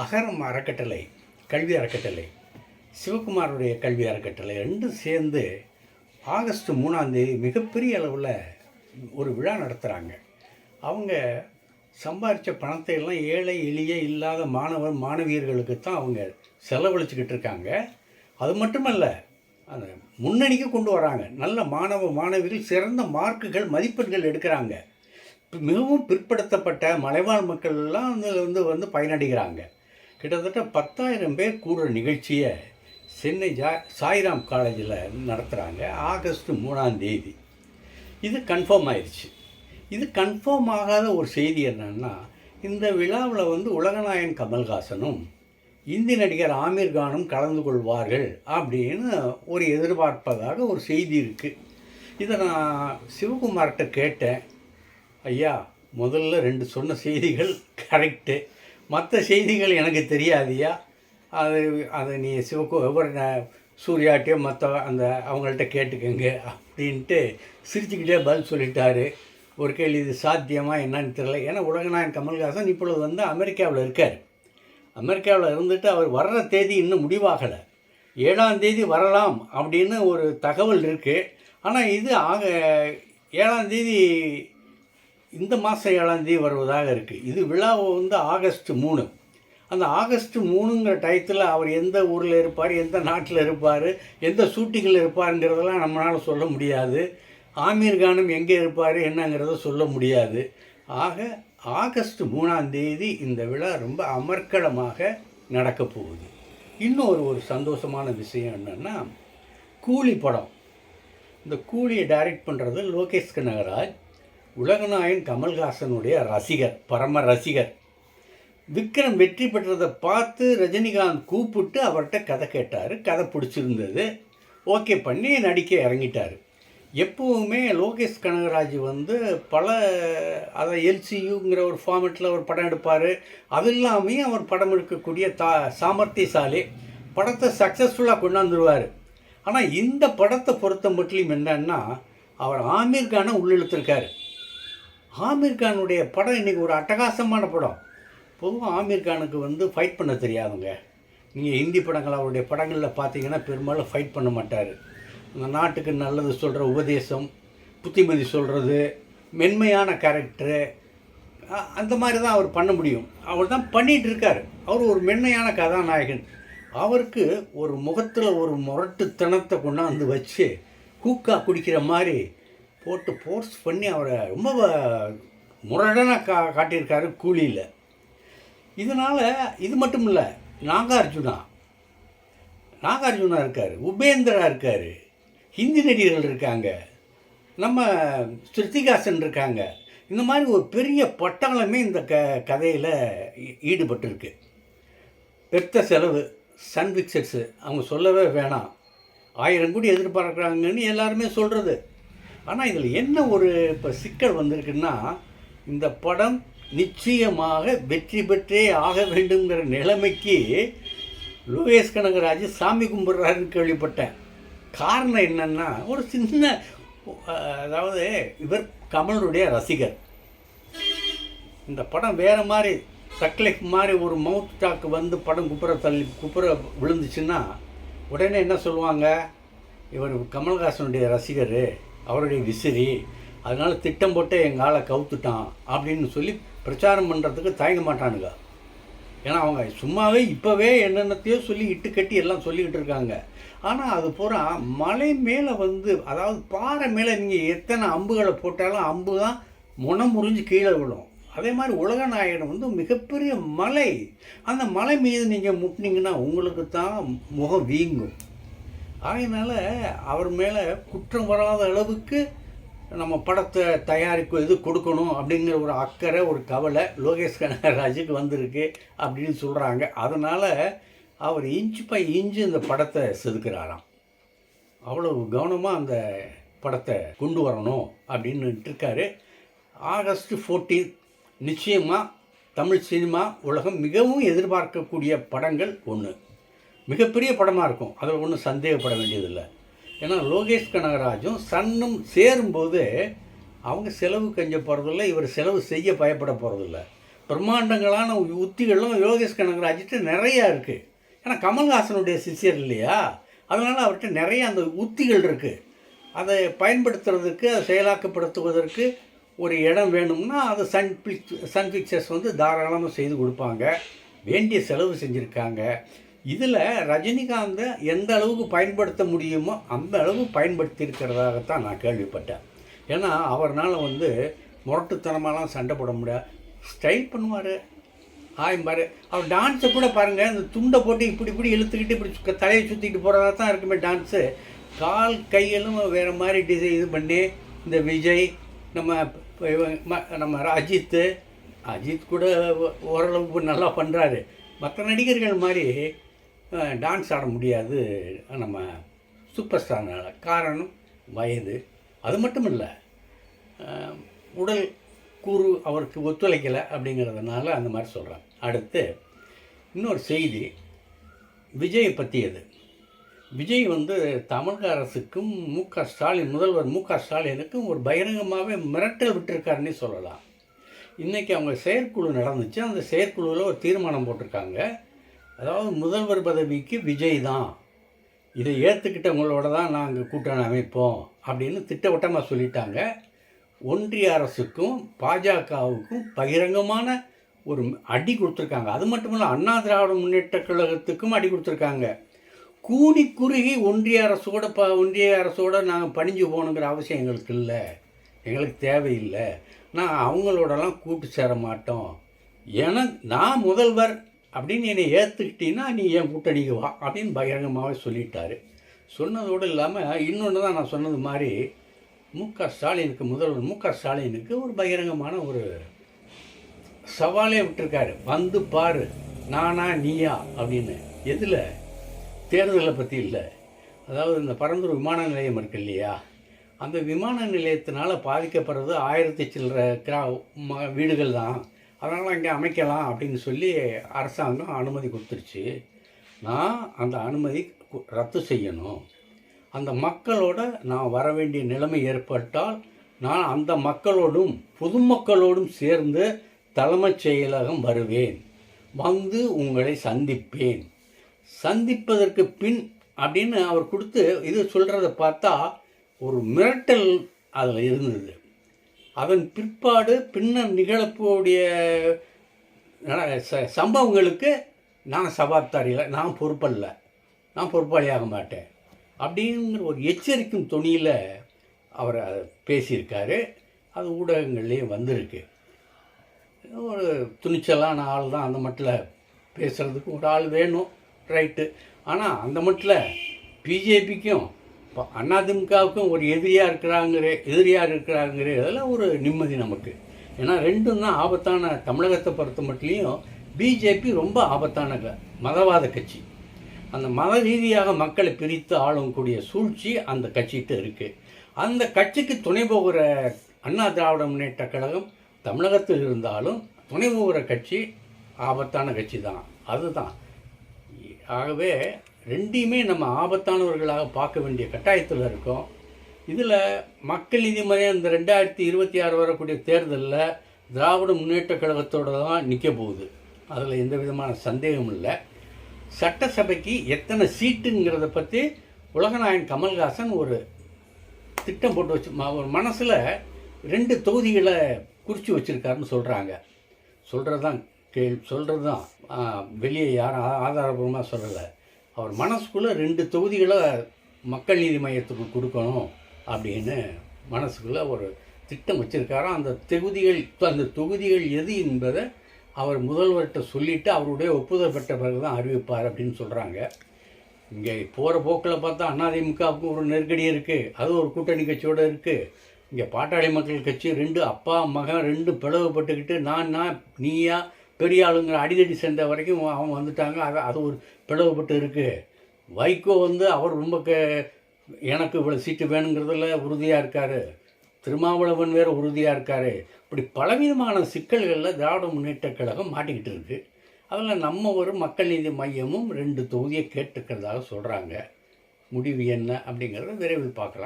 அகரம் அறக்கட்டளை கல்வி அறக்கட்டளை சிவகுமாருடைய கல்வி அறக்கட்டளை ரெண்டும் சேர்ந்து ஆகஸ்ட் மூணாம் தேதி மிகப்பெரிய அளவில் ஒரு விழா நடத்துகிறாங்க அவங்க சம்பாரித்த பணத்தை எல்லாம் ஏழை எளிய இல்லாத மாணவர் மாணவியர்களுக்கு தான் அவங்க செலவழிச்சுக்கிட்டு இருக்காங்க. அது மட்டுமல்ல அந்த முன்னணிக்கு கொண்டு வராங்க. நல்ல மாணவ மாணவிகள் சிறந்த மார்க்குகள் மதிப்பெண்கள் எடுக்கிறாங்க. மிகவும் பிற்படுத்தப்பட்ட மலைவாழ் மக்கள்லாம் வந்து வந்து பயனடைகிறாங்க. கிட்டத்தட்ட பத்தாயிரம் பேர் கூடுற நிகழ்ச்சியை சென்னை ஜா சாய்ராம் காலேஜில் நடத்துகிறாங்க ஆகஸ்ட் மூணாம் தேதி. இது கன்ஃபார்ம் ஆயிடுச்சு இது கன்ஃபார்ம் ஆகாத ஒரு செய்தி என்னென்னா இந்த விழாவில் வந்து உலகநாயன் கமல்ஹாசனும் இந்தி நடிகர் ஆமீர் கானும் கலந்து கொள்வார்கள் அப்படின்னு ஒரு எதிர்பார்ப்பதாக ஒரு செய்தி இருக்குது இதை நான் சிவகுமார்கிட்ட கேட்டேன். ஐயா முதல்ல ரெண்டு சொன்ன செய்திகள் கரெக்டு மற்ற செய்திகள் எனக்கு தெரியாதியா? அது அதை நீ சிவக்கு எவர் சூர்யாட்டியோ மற்ற அந்த அவங்கள்ட்ட கேட்டுக்கங்க அப்படின்ட்டு சிரிச்சுக்கிட்டே பதில் சொல்லிட்டாரு. ஒரு கேள்வி இது சாத்தியமா என்னன்னு தெரியல. ஏன்னா உலகநாயகன் கமல்ஹாசன் இப்பொழுது வந்து அமெரிக்காவில் இருக்கார். அமெரிக்காவில் இருந்துட்டு அவர் வர்ற தேதி இன்னும் முடிவாகலை. ஏழாம் தேதி வரலாம் அப்படின்னு ஒரு தகவல் இருக்குது ஆனால் இது ஆக ஏழாம் தேதி இந்த மாதம் ஏழாம் தேதி வருவதாக இருக்குது இது விழா வந்து ஆகஸ்ட் மூணு. அந்த ஆகஸ்ட் மூணுங்கிற டயத்தில் அவர் எந்த ஊரில் இருப்பார் எந்த நாட்டில் இருப்பார் எந்த ஷூட்டிங்கில் இருப்பாருங்கிறதெல்லாம் நம்மளால் சொல்ல முடியாது. ஆமீர் கானம் எங்கே இருப்பார் என்னங்கிறத சொல்ல முடியாது. ஆக ஆகஸ்ட் மூணாம் தேதி இந்த விழா ரொம்ப அமர்க்களமாக நடக்க போகுது. இன்னொரு ஒரு சந்தோஷமான விஷயம் என்னென்னா கூலி படம். இந்த கூலியை டைரக்ட் பண்ணுறது லோகேஷ் கனகராஜ் உலகநாயன் கமல்ஹாசனுடைய ரசிகர் பரம ரசிகர். விக்ரம் வெற்றி பெற்றதை பார்த்து ரஜினிகாந்த் கூப்பிட்டு அவர்கிட்ட கதை கேட்டார் கதை பிடிச்சிருந்தது. ஓகே பண்ணி நடிக்க இறங்கிட்டார். எப்போவுமே லோகேஷ் கனகராஜ் வந்து பல அதை எல்சியுங்கிற ஒரு ஃபார்மெட்டில் அவர் படம் எடுப்பார். அது இல்லாமே அவர் படம் எடுக்கக்கூடிய தா சாமர்த்தியசாலி படத்தை சக்ஸஸ்ஃபுல்லாக கொண்டாந்துருவார். ஆனால் இந்த படத்தை பொறுத்த மட்டும் என்னன்னா அவர் ஆமீர் கானை உள்ளிழுத்திருக்காரு. ஆமீர் கானுடைய படம் இன்றைக்கி ஒரு அட்டகாசமான படம். பொதுவாக ஆமீர் கானுக்கு வந்து ஃபைட் பண்ண தெரியாதுங்க. நீங்கள் ஹிந்தி படங்கள் அவருடைய படங்களில் பார்த்தீங்கன்னா பெரும்பாலும் ஃபைட் பண்ண மாட்டார். அந்த நாட்டுக்கு நல்லது சொல்கிற உபதேசம் புத்திமதி சொல்கிறது மென்மையான கேரக்டரு அந்த மாதிரி தான் அவர் பண்ண முடியும். அவர் தான் பண்ணிகிட்டு இருக்கார். அவர் ஒரு மென்மையான கதாநாயகன். அவருக்கு ஒரு முகத்தில் ஒரு முரட்டுத்தனத்தை கொண்டாந்து வச்சு கூக்கா குடிக்கிற மாதிரி போட்டு ஃபோர்ஸ் பண்ணி அவரை ரொம்ப முரடனாக கா காட்டியிருக்காரு கூலியில். இதனால் இது மட்டும் இல்லை நாகார்ஜுனா. நாகார்ஜுனா இருக்கார் உபேந்திரா இருக்கார் ஹிந்தி நடிகர்கள் இருக்காங்க நம்ம ஸ்ருதிகாசன் இருக்காங்க. இந்த மாதிரி ஒரு பெரிய பட்டாளமே இந்த க கதையில் ஈடுபட்டிருக்கு. பெத்த செலவு சன் பிக்சர்ஸு அவங்க சொல்லவே வேணாம். ஆயிரம் கோடி எதிர்பார்க்குறாங்கன்னு எல்லாருமே சொல்கிறது ஆனால் இதில் என்ன ஒரு இப்போ சிக்கல் வந்திருக்குன்னா இந்த படம் நிச்சயமாக வெற்றி பெற்றே ஆக வேண்டுங்கிற நிலைமைக்கு லோகேஷ் கனகராஜ் சாமி கும்பிட்றாருன்னு கேள்விப்பட்டேன். காரணம் என்னன்னா ஒரு சின்ன அதாவது இவர் கமலுடைய ரசிகர். இந்த படம் வேறு மாதிரி தக்லைஃப் மாதிரி ஒரு மவுத் டாக்கு வந்து படம் குப்புற தள்ளி குப்புற விழுந்துச்சுன்னா உடனே என்ன சொல்லுவாங்க? இவர் கமல்ஹாசனுடைய ரசிகர். அவருடைய விசிறி அதனால் திட்டம் போட்டு எங்கள் ஆளை கவுத்துட்டான் அப்படின்னு சொல்லி பிரச்சாரம் பண்ணுறதுக்கு தயங்க மாட்டானுங்க. ஏன்னா அவங்க சும்மாவே இப்போவே என்னென்னத்தையோ சொல்லி இட்டு கட்டி எல்லாம் சொல்லிக்கிட்டு இருக்காங்க. ஆனால் அது பூரா மலை மேலே வந்து அதாவது பாறை மேலே நீங்கள் எத்தனை அம்புகளை போட்டாலும் அம்பு தான் முனம் முறிஞ்சு கீழே விழும். அதே மாதிரி உலகநாயகன் வந்து மிகப்பெரிய மலை. அந்த மலை மீது நீங்கள் முட்டினீங்கன்னா உங்களுக்கு தான் முகம் வீங்கும். அதனால் அவர் மேலே குற்றம் வராத அளவுக்கு நம்ம படத்தை தயாரிப்பு இது கொடுக்கணும் அப்படிங்கிற ஒரு அக்கறை ஒரு கவலை லோகேஷ் கனகராஜுக்கு வந்திருக்கு அப்படின்னு சொல்கிறாங்க அதனால் அவர் இன்ச்சு பை இன்ச்சு இந்த படத்தை செதுக்கிறாராம். அவ்வளவு கவனமாக அந்த படத்தை கொண்டு வரணும் அப்படின்னு இருக்காரு. ஆகஸ்ட் 14 நிச்சயமாக தமிழ் சினிமா உலகம் மிகவும் எதிர்பார்க்கக்கூடிய படங்கள் ஒன்று மிகப்பெரிய படமாக இருக்கும். அதில் ஒன்றும் சந்தேகப்பட வேண்டியதில்லை. ஏன்னா லோகேஷ் கனகராஜும் சன்னும் சேரும்போது அவங்க செலவு கஞ்ச போகிறதில்ல இவர் செலவு செய்ய பயப்பட போகிறதில்ல பிரம்மாண்டங்களான உத்திகளும் யோகேஷ் கனகராஜிட்டு நிறையா இருக்குது ஏன்னா கமல்ஹாசனுடைய சிஷ்யர் இல்லையா? அதனால் அவர்கிட்ட நிறைய அந்த உத்திகள் இருக்குது அதை பயன்படுத்துறதுக்கு அதை செயலாக்கப்படுத்துவதற்கு ஒரு இடம் வேணும்னா அதை சன் பிக்ச சன் பிக்சர்ஸ் வந்து தாராளமாக செய்து கொடுப்பாங்க. வேண்டிய செலவு செஞ்சுருக்காங்க. இதில் ரஜினிகாந்தை எந்த அளவுக்கு பயன்படுத்த முடியுமோ அந்த அளவு பயன்படுத்தியிருக்கிறதாகத்தான் நான் கேள்விப்பட்டேன். ஏன்னா அவர்னால் வந்து முரட்டுத்தனமாலாம் சண்டை போட முடியாது ஸ்டைல் பண்ணுவார். ஆயம்பார் அவர் டான்ஸை கூட பாருங்கள் இந்த துண்டை போட்டு இப்படி இப்படி இழுத்துக்கிட்டு இப்படி சு- தலையை சுற்றிட்டு போகிறதா தான் இருக்குமே டான்ஸு. கால் கையிலும் வேறு மாதிரி டிசைன் இது பண்ணி இந்த விஜய் நம்ம ம- நம்ம அஜித்து அஜித் கூட ஓரளவுக்கு நல்லா பண்ணுறாரு மற்ற நடிகர்கள் மாதிரி டான்ஸ் ஆட முடியாது. நம்ம சூப்பர் ஸ்டார்னால காரணம் வயது. அது மட்டும் இல்லை உடல் கூறு அவருக்கு ஒத்துழைக்கலை அப்படிங்கிறதுனால அந்த மாதிரி சொல்கிறேன் அடுத்து இன்னொரு செய்தி விஜய் பற்றியது விஜய் வந்து தமிழக அரசுக்கும் மு க ஸ்டாலின் முதல்வர் மு க ஸ்டாலினுக்கும் ஒரு பகிரங்கமாகவே மிரட்டல் விட்டுருக்காருன்னே சொல்லலாம். இன்றைக்கி அவங்க செயற்குழு நடந்துச்சு. அந்த செயற்குழுவில் ஒரு தீர்மானம் போட்டிருக்காங்க. அதாவது முதல்வர் பதவிக்கு விஜய் தான் இதை ஏற்றுக்கிட்டவங்களோட தான் நாங்கள் கூட்டணி அமைப்போம் அப்படின்னு திட்டவட்டமாக சொல்லிட்டாங்க. ஒன்றிய அரசுக்கும் பாஜகவுக்கும் பகிரங்கமான ஒரு அடி கொடுத்துருக்காங்க. அது மட்டும் இல்லை அண்ணா திராவிட முன்னேற்ற கழகத்துக்கும் அடி கொடுத்துருக்காங்க. கூடி குறுகி ஒன்றிய அரசோட ப ஒன்றிய அரசோடு நாங்கள் பணிஞ்சு போகணுங்கிற அவசியம் எங்களுக்கு இல்லை. எங்களுக்கு தேவையில்லை. நான் அவங்களோடலாம் கூட்டு சேர மாட்டோம். ஏன்னா நான் முதல்வர். அப்படின்னு என்னை ஏற்றுக்கிட்டீங்கன்னா நீ என் கூட்டணிக்கு வா அப்படின்னு பகிரங்கமாகவே சொல்லிட்டாரு. சொன்னதோடு இல்லாமல் இன்னொன்று தான் நான் சொன்னது மாதிரி மு க ஸ்டாலினுக்கு முதல்வர் மு க ஸ்டாலினுக்கு ஒரு பகிரங்கமான ஒரு சவாலே விட்டுருக்காரு. வந்து பாரு நானா நீயா? அப்படின்னு. எதில்? தேர்தலை பற்றி இல்லை. அதாவது இந்த பரந்தூர் விமான நிலையம் இருக்கு இல்லையா? அந்த விமான நிலையத்தினால பாதிக்கப்படுறது ஆயிரத்தி சில்லற கிரா வீடுகள் தான். அதனால் இங்கே அமைக்கலாம் அப்படின்னு சொல்லி அரசாங்கம் அனுமதி கொடுத்துருச்சு. நான் அந்த அனுமதி கு- ரத்து செய்யணும். அந்த மக்களோட நான் வர வேண்டிய நிலைமை ஏற்பட்டால் நான் அந்த மக்களோடும் பொதுமக்களோடும் சேர்ந்து தலைமைச் செயலகம் வருவேன். வந்து உங்களை சந்திப்பேன். சந்திப்பதற்கு பின் அப்படின்னு அவர் கொடுத்து இது சொல்கிறத பார்த்தா ஒரு மிரட்டல் அதில் இருந்தது. அதன் பிற்பாடு பின்னர் நிகழக்கூடிய ச- சம்பவங்களுக்கு நான் சபாப்தாரியில் நான் பொறுப்பல்ல. நான் பொறுப்பாளியாக மாட்டேன். அப்படிங்கிற ஒரு எச்சரிக்கும் துணியில் அவர் பேசியிருக்காரு. அது ஊடகங்கள்லேயும் வந்திருக்கு. ஒரு துணிச்சலான ஆள் தான் அந்த மட்டில் பேசுகிறதுக்கு ஒரு ஆள் வேணும் ரைட்டு. ஆனால் அந்த மட்டில் பிஜேபிக்கும் இப்போ அதிமுகவுக்கும் ஒரு எதிரியாக இருக்கிறாங்கிற எதிரியாக இருக்கிறாங்கிற இதெல்லாம் ஒரு நிம்மதி நமக்கு. ஏன்னா ரெண்டும் தான் ஆபத்தான தமிழகத்தை பொறுத்த மட்டும் பிஜேபி ரொம்ப ஆபத்தான க- மதவாத கட்சி. அந்த மத ரீதியாக மக்களை பிரித்து ஆளக்கூடிய சூழ்ச்சி அந்த கட்சிகிட்ட இருக்குது அந்த கட்சிக்கு துணை போகிற அண்ணா திராவிட முன்னேற்ற கழகம் தமிழகத்தில் இருந்தாலும் துணை போகிற கட்சி ஆபத்தான கட்சி தான். அதுதான். ஆகவே ரெண்டையுமே நம்ம ஆபத்தானவர்களாக பார்க்க வேண்டிய கட்டாயத்தில் இருக்கோம். இதில் மக்கள் நீதி மையம் இந்த ரெண்டாயிரத்தி இருபத்தி ஆறு வரக்கூடிய தேர்தலில் திராவிட முன்னேற்ற கழகத்தோடு தான் நிற்க போகுது. அதில் எந்த விதமான சந்தேகமும் இல்லை. சட்டசபைக்கு எத்தனை சீட்டுங்கிறத பற்றி உலகநாயகன் கமல்ஹாசன் ஒரு திட்டம் போட்டு வச்சு ஒரு மனசில் ரெண்டு தொகுதிகளை குறித்து வச்சுருக்காருன்னு சொல்கிறாங்க சொல்கிறது தான் கேள் சொல்கிறது தான் வெளியே யாரும் ஆதாரபூர்வமாக சொல்லலை. அவர் மனசுக்குள்ளே ரெண்டு தொகுதிகளை மக்கள் நீதி மையத்துக்கு கொடுக்கணும் அப்படின்னு மனசுக்குள்ளே ஒரு திட்டம் வச்சுருக்காரோ? அந்த தொகுதிகள் அந்த தொகுதிகள் எது என்பதை அவர் முதல்வர்கிட்ட சொல்லிவிட்டு அவருடைய ஒப்புதல் பெற்ற பிறகு தான் அறிவிப்பார் அப்படின்னு சொல்கிறாங்க இங்கே போகிற போக்கில் பார்த்தா அதிமுகவுக்கு ஒரு நெருக்கடி இருக்குது அது ஒரு கூட்டணி கட்சியோடு இருக்குது இங்கே பாட்டாளி மக்கள் கட்சி ரெண்டு அப்பா மகன் ரெண்டு பிளவுபட்டுக்கிட்டு நான் நான் நீயா பெரிய ஆளுங்கிற அடிதடி சேர்ந்த வரைக்கும் அவங்க வந்துட்டாங்க. அது அது ஒரு பிளவுபட்டு இருக்குது வைகோ வந்து அவர் ரொம்ப க எனக்கு இவ்வளோ சீட்டு வேணுங்கிறதுல உறுதியாக இருக்கார். திருமாவளவன் வேறு உறுதியாக இருக்கார். இப்படி பலவிதமான சிக்கல்களில் திராவிட முன்னேற்ற கழகம் மாட்டிக்கிட்டு இருக்கு. அதில் நம்ம ஒரு மக்கள் நீதி மையமும் ரெண்டு தொகுதியை கேட்டுக்கிறதாக சொல்கிறாங்க முடிவு என்ன அப்படிங்கிறத விரைவில் பார்க்கலாம்.